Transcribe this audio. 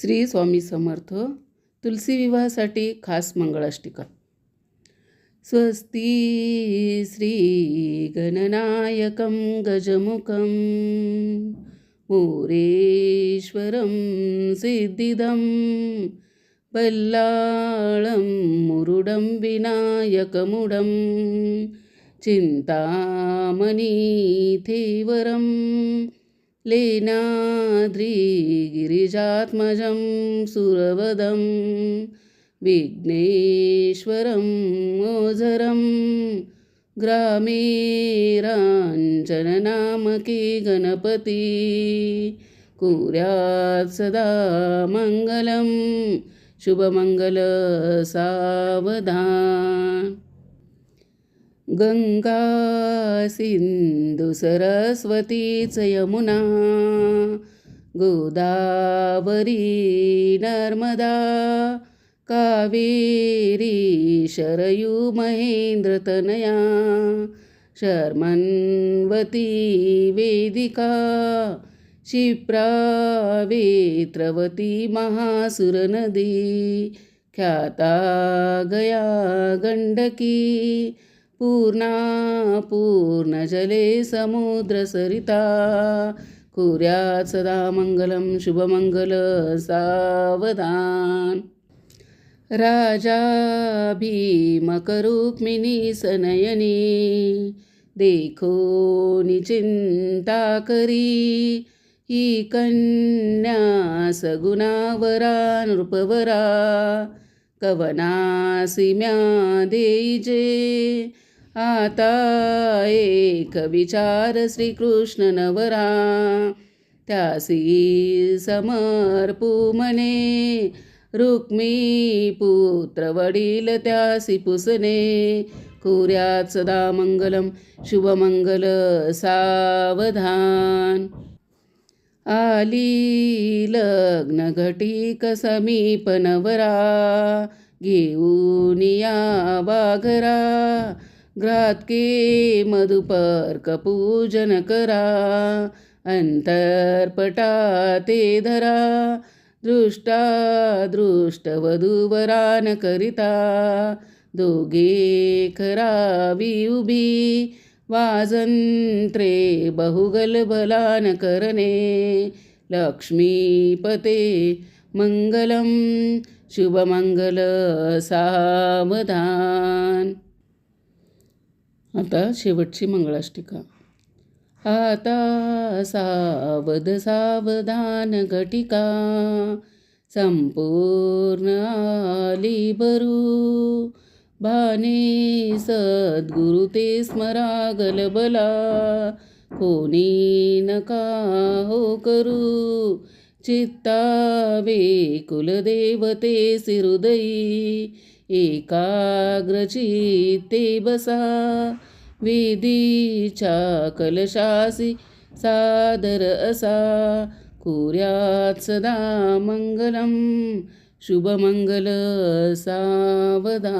श्री स्वामी समर्थ तुलसी विवाहासाठी खास मंगळाष्टिका. स्वस्ती श्री गणनायकं गजमुखं मोरेश्वरं सिद्धिदं बल्लाळं मुरुडं विनायकमुडं चिन्तामणिथेवरं लेनाद्रिगिरिजात्मजं सुरवदं विघ्नेश्वरं ओझरं ग्रामेराञ्जननामके गणपती कुर्यात् सदा मङ्गलं शुभमङ्गलसावधान। गंगा सिंधु सरस्वती यमुना गोदावरी नर्मदा कावेरी शरयू महेंद्रतनया शर्मन्वती वेदिका क्षिप्रावेत्रवती महासुरनदी ख्याता गया गण्डकी पूर्णा पूर्णजले समुद्रसरिता कुर्यात् सदा मङ्गलं शुभमङ्गल सावधान. राजा भीमकरुक्मिणी सनयनी देखो निचिंता करी ही कन्या सगुणावरा नृपवरा. कवनासिम्या म्या देईजे आता एक विचार श्रीकृष्ण नवरा त्यासी समर्पू मने रुक्मी पुत्र वडील त्यासी पुसने कुर्यात सदा मंगलम शुभमंगल सावधान. आली लग्न घटिक समीप नवरा घेऊन या वाघरा घ्रातके मधुपर्क पूजन करा अंतर्पटा ते धरा दृष्टा दृष्टवधूवरान करिता दोघे खरावी उभी वाजंत्रे बहुगल भलान करणे लक्ष्मीपते मंगलम शुभमंगल सावधान। आता शेवटची मंगळाष्टिका. आता सावध सावधान घटिका संपूर्ण आली भरू. भाने सद्गुरु ते स्मरा गलबला कोणी नका हो करू. चित्तावे कुलदेवते हृदयी एकाग्रचित्ते बसा वेदीच्या कलशासी सादर असा कुर्यात सदा मंगलम शुभमंगल सावधान।